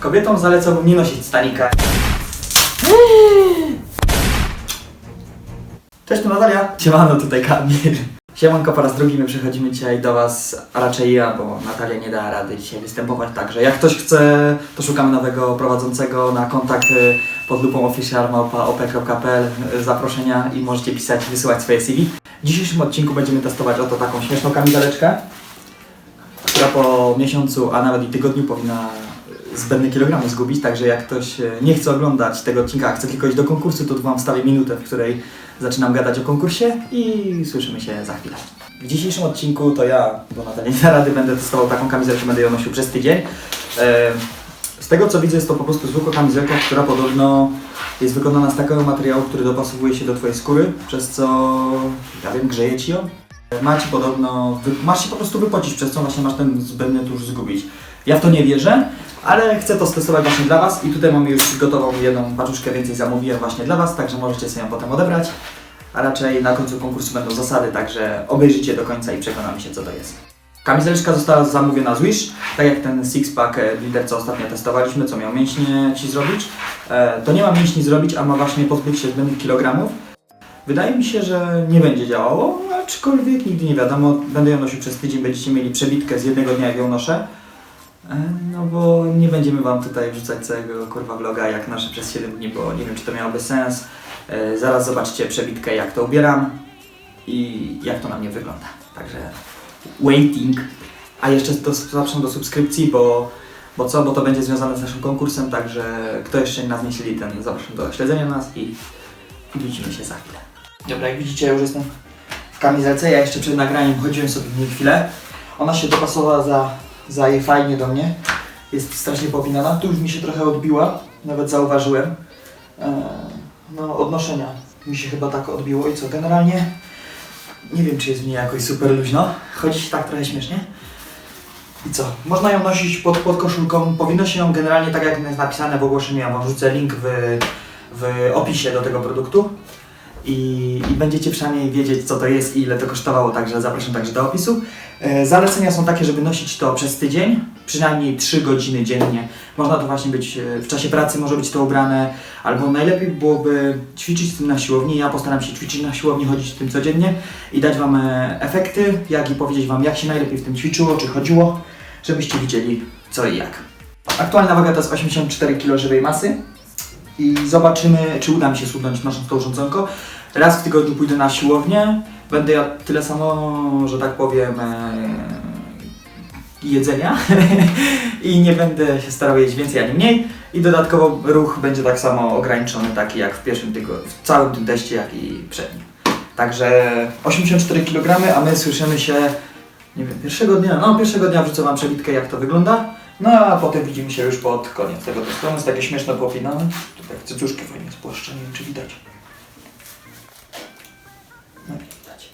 Kobietom zalecałbym nie nosić stanika. Cześć, tu Natalia. Siemano, tutaj Kamil. Siemanko, po raz drugi my przychodzimy dzisiaj do Was, a raczej ja, bo Natalia nie da rady dzisiaj występować, także jak ktoś chce, to szukamy nowego prowadzącego na kontakty pod lupą officialmałpa.op.pl zaproszenia i możecie pisać, wysyłać swoje CV. W dzisiejszym odcinku będziemy testować oto taką śmieszną kamizeleczkę, która po miesiącu, a nawet i tygodniu powinna zbędne kilogramy zgubić, także jak ktoś e, nie chce oglądać tego odcinka, a chce tylko iść do konkursu, to tu Wam wstawię minutę, w której zaczynam gadać o konkursie i słyszymy się za chwilę. W dzisiejszym odcinku to ja, bo na nie rady, będę testował taką kamizelkę, będę ją nosił przez tydzień. E, Z tego co widzę jest to po prostu zwykła kamizelka, która podobno jest wykonana z takiego materiału, który dopasowuje się do Twojej skóry, przez co, ja wiem, grzeje Ci ją. Ci podobno, masz się po prostu wypocić, przez co właśnie masz ten zbędny tłuszcz zgubić. Ja w to nie wierzę, ale chcę to stestować właśnie dla Was i tutaj mamy już gotową jedną paczuszkę więcej zamówiłem właśnie dla Was, także możecie sobie ją potem odebrać. A raczej na końcu konkursu będą zasady, także obejrzyjcie do końca i przekonamy się co to jest. Kamizeleczka została zamówiona z Wish, tak jak ten six-pack e, co ostatnio testowaliśmy, co miał mięśnie Ci zrobić. E, to nie ma mięśni zrobić, a ma właśnie pozbyć się zbędnych kilogramów. Wydaje mi się, że nie będzie działało, aczkolwiek nigdy nie wiadomo. Będę ją nosił przez tydzień, będziecie mieli przebitkę z jednego dnia, jak ją noszę. E, No bo nie będziemy Wam tutaj wrzucać całego kurwa vloga jak nasze przez 7 dni, bo nie wiem czy to miałoby sens. E, Zaraz zobaczycie przebitkę jak to ubieram i jak to na mnie wygląda. Także waiting. A jeszcze to zapraszam do subskrypcji, bo, bo co? Bo to będzie związane z naszym konkursem, także kto jeszcze nas nie śledzi, ten zapraszam do śledzenia nas i widzimy się za chwilę. Dobra, jak widzicie, ja już jestem w kamizelce. Ja jeszcze przed nagraniem chodziłem sobie w niej chwilę. Ona się dopasowała za, za jej fajnie do mnie. Jest strasznie popinana. Tu już mi się trochę odbiła, nawet zauważyłem. Eee, no, odnoszenia mi się chyba tak odbiło i co, generalnie nie wiem, czy jest w niej jakoś super luźno. Chodzi się tak trochę śmiesznie. I co? Można ją nosić pod, pod koszulką. Powinno się ją generalnie tak, jak jest napisane w ogłoszeniu. Ja wam wrzucę link w, w opisie do tego produktu. I, I będziecie przynajmniej wiedzieć, co to jest i ile to kosztowało, także zapraszam także do opisu. E, zalecenia są takie, żeby nosić to przez tydzień, przynajmniej 3 godziny dziennie. Można to właśnie być e, w czasie pracy, może być to ubrane, albo najlepiej byłoby ćwiczyć z tym na siłowni. Ja postaram się ćwiczyć na siłowni, chodzić w tym codziennie i dać Wam e, efekty, jak i powiedzieć Wam, jak się najlepiej w tym ćwiczyło, czy chodziło, żebyście widzieli co i jak. Aktualna waga to jest 84 kg żywej masy i zobaczymy, czy uda mi się schudnąć nosząc to urządzonko. Raz w tygodniu pójdę na siłownię, będę jadł tyle samo, że tak powiem, e, jedzenia i nie będę się starał jeść więcej ani mniej i dodatkowo ruch będzie tak samo ograniczony, taki jak w pierwszym tygodniu, w całym tym teście, jak i przed nim. Także 84 kg, a my słyszymy się, nie wiem, pierwszego dnia, no pierwszego dnia wrzucę Wam przebitkę jak to wygląda, no a potem widzimy się już pod koniec tego testu. Jest takie śmieszne popinane, tutaj cycuszki fajnie spłaszcze, nie wiem czy widać. No nie widać.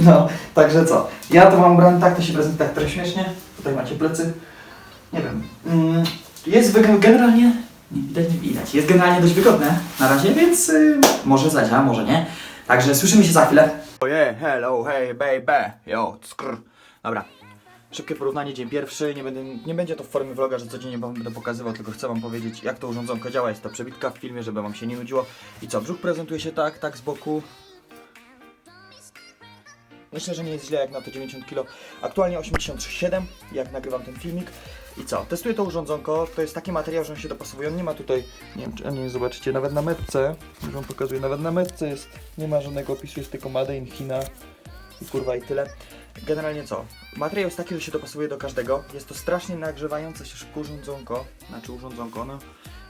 no, także co? Ja to mam ubrany tak, to się prezentuje tak trochę śmiesznie. Tutaj macie plecy. Nie wiem. Mm, Jest generalnie. Nie widać, nie widać. Jest generalnie dość wygodne na razie, więc y, może zadziała, może nie. Także słyszymy się za chwilę. Oje, hello, hey baby, yo, skrr. Dobra. Szybkie porównanie, dzień pierwszy, nie, będę, nie będzie to w formie vloga, że codziennie wam będę pokazywał, tylko chcę wam powiedzieć jak to urządzonko działa, jest to przebitka w filmie, żeby wam się nie nudziło. I co, brzuch prezentuje się tak, tak z boku. Myślę, że nie jest źle jak na to 90 kg. Aktualnie 87, jak nagrywam ten filmik. I co? Testuję to urządzonko. To jest taki materiał, że on się dopasowuje. On nie ma tutaj, nie wiem czy nie zobaczycie, nawet na metce, już wam pokazuję, nawet na metce jest, nie ma żadnego opisu, jest tylko Made in China. Kurwa i tyle. Generalnie co? Materiał jest taki, że się dopasuje do każdego. Jest to strasznie nagrzewające się szybko urządzonko. Znaczy urządzonko, no.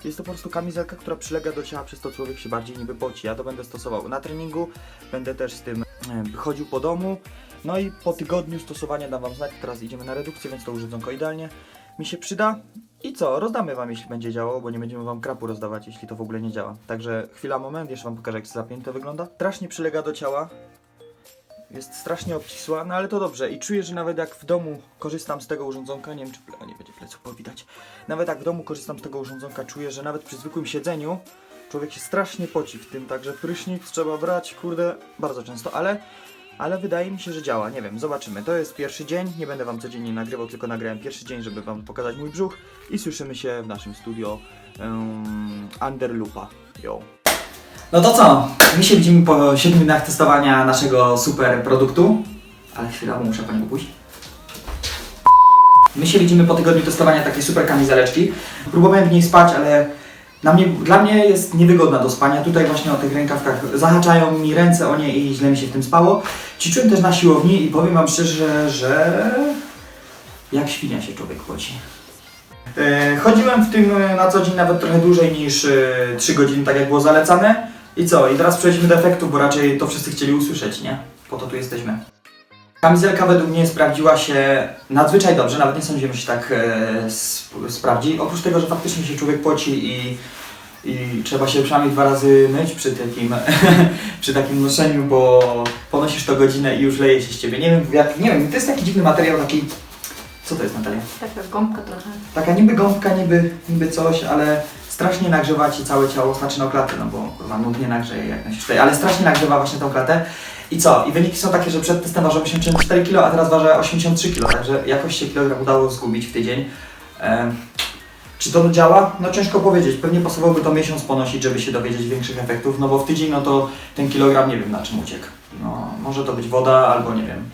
Jest to po prostu kamizelka, która przylega do ciała, przez to człowiek się bardziej niby poci. Ja to będę stosował na treningu. Będę też z tym chodził po domu. No i po tygodniu stosowania dam wam znać. Teraz idziemy na redukcję, więc to urządzonko idealnie mi się przyda. I co? Rozdamy wam, jeśli będzie działało, bo nie będziemy wam krapu rozdawać, jeśli to w ogóle nie działa. Także chwila, moment, jeszcze wam pokażę, jak zapięte wygląda. Strasznie przylega do ciała. Jest strasznie obcisła, no ale to dobrze. I czuję, że nawet jak w domu korzystam z tego urządzonka, nie wiem czy ple... nie będzie pleców powidać. Nawet jak w domu korzystam z tego urządzonka, czuję, że nawet przy zwykłym siedzeniu człowiek się strasznie poci w tym, także prysznic trzeba brać, kurde, bardzo często, ale ale wydaje mi się, że działa. Nie wiem, zobaczymy. To jest pierwszy dzień. Nie będę wam codziennie nagrywał, tylko nagrałem pierwszy dzień, żeby wam pokazać mój brzuch. I słyszymy się w naszym studio um, Underloopa. Yo. No to co? My się widzimy po 7 dniach testowania naszego super produktu. Ale chwila, bo muszę pani pójść. My się widzimy po tygodniu testowania takiej super kamizeleczki. Próbowałem w niej spać, ale dla mnie, dla mnie jest niewygodna do spania. Tutaj właśnie o tych rękawkach zahaczają mi ręce o nie i źle mi się w tym spało. Ćwiczyłem też na siłowni i powiem wam szczerze, że jak świnia się człowiek poci. E, Chodziłem w tym e, na co dzień nawet trochę dłużej niż e, 3 godziny, tak jak było zalecane. I co? I teraz przejdźmy do efektu, bo raczej to wszyscy chcieli usłyszeć, nie? Po to tu jesteśmy. Kamizelka według mnie sprawdziła się nadzwyczaj dobrze, nawet nie sądziłem, że się tak e, sp- sprawdzi. Oprócz tego, że faktycznie się człowiek poci i, i trzeba się przynajmniej dwa razy myć przy takim, przy takim noszeniu, bo ponosisz to godzinę i już leje się z ciebie. Nie wiem, jak, nie wiem, to jest taki dziwny materiał, taki... Co to jest Natalia? Taka gąbka trochę. Taka niby gąbka, niby, niby coś, ale strasznie nagrzewa ci całe ciało, znaczy no klatę, no bo kurwa nudnie nagrzeje jak nosisz tutaj, ale strasznie nagrzewa właśnie tą klatę. I co? I wyniki są takie, że przed testem ważyłem 84 kg, a teraz ważę 83 kg, także jakoś się kilogram udało zgubić w tydzień. Czy to działa? No ciężko powiedzieć. Pewnie pasowałoby to miesiąc ponosić, żeby się dowiedzieć większych efektów, no bo w tydzień no to ten kilogram nie wiem na czym uciekł. No może to być woda albo nie wiem.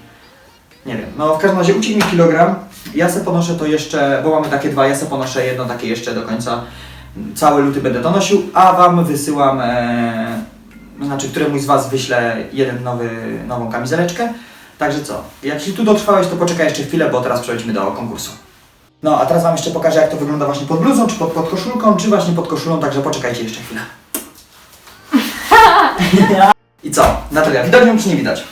Nie wiem. No w każdym razie uciekł mi kilogram. Ja se ponoszę to jeszcze, bo mamy takie dwa, ja se ponoszę jedno takie jeszcze do końca. Cały luty będę to nosił, a Wam wysyłam, e, znaczy któremuś z Was wyślę jeden nowy, nową kamizeleczkę. Także co, jak się tu dotrwałeś, to poczekaj jeszcze chwilę, bo teraz przechodzimy do konkursu. No, a teraz Wam jeszcze pokażę, jak to wygląda właśnie pod bluzą, czy pod, koszulką, czy właśnie pod koszulą, także poczekajcie jeszcze chwilę. I co, Natalia, widać ją czy nie widać?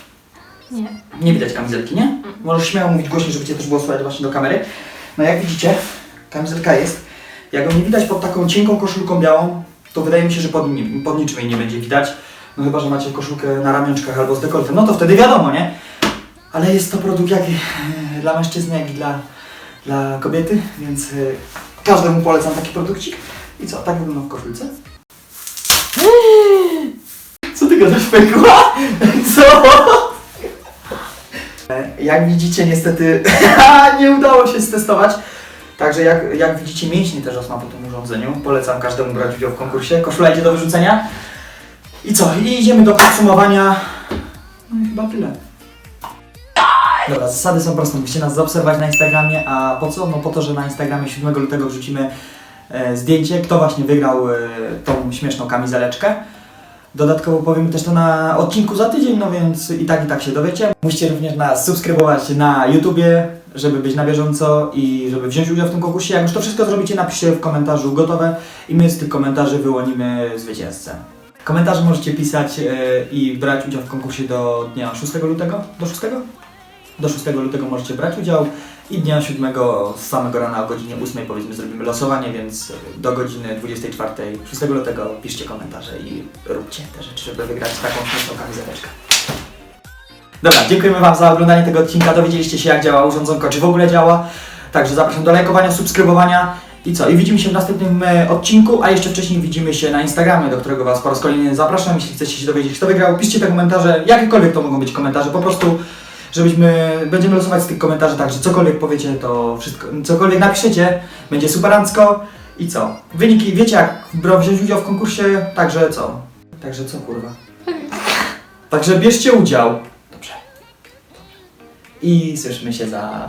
Nie. Nie widać kamizelki, nie? Możesz śmiało mówić głośniej, żeby Cię też było słychać właśnie do kamery. No jak widzicie, kamizelka jest. Jak ją nie widać pod taką cienką koszulką białą, to wydaje mi się, że pod, pod niczym jej nie będzie widać. No chyba, że macie koszulkę na ramionczkach albo z dekoltem, no to wtedy wiadomo, nie? Ale jest to produkt jak e, dla mężczyzny, jak i dla, dla kobiety, więc e, każdemu polecam taki produkcik. I co, tak wygląda w koszulce? Co ty gadasz, pękła? Co? Jak widzicie, niestety nie udało się stestować. Także jak, jak widzicie, mięśnie też rosną po tym urządzeniu. Polecam każdemu brać udział w konkursie. Koszula idzie do wyrzucenia. I co? I idziemy do podsumowania. No i chyba tyle. Dobra, zasady są proste. Musicie nas zaobserwować na Instagramie, a po co? No po to, że na Instagramie 7 lutego wrzucimy e, zdjęcie, kto właśnie wygrał e, tą śmieszną kamizeleczkę. Dodatkowo powiemy też to na odcinku za tydzień, no więc i tak i tak się dowiecie. Musicie również nas subskrybować na YouTubie, żeby być na bieżąco i żeby wziąć udział w tym konkursie. Jak już to wszystko zrobicie, napiszcie w komentarzu gotowe i my z tych komentarzy wyłonimy zwycięzcę. Komentarze możecie pisać e, i brać udział w konkursie do dnia 6 lutego. Do 6? Do 6 lutego możecie brać udział i dnia 7 z samego rana o godzinie 8 powiedzmy zrobimy losowanie, więc do godziny 24 6 lutego piszcie komentarze i róbcie te rzeczy, żeby wygrać taką śmieszną kamizeleczkę. Dobra, dziękujemy Wam za oglądanie tego odcinka. Dowiedzieliście się jak działa urządzonko, czy w ogóle działa. Także zapraszam do lajkowania, subskrybowania i co? I widzimy się w następnym e, odcinku, a jeszcze wcześniej widzimy się na Instagramie, do którego Was po raz kolejny zapraszam. Jeśli chcecie się dowiedzieć, kto wygrał, piszcie te komentarze, jakiekolwiek to mogą być komentarze, po prostu żebyśmy, będziemy losować z tych komentarzy, także cokolwiek powiecie, to wszystko, cokolwiek napiszecie, będzie superancko i co? Wyniki, wiecie jak wziąć udział w konkursie, także co? Także co kurwa? Także bierzcie udział. I słyszymy się za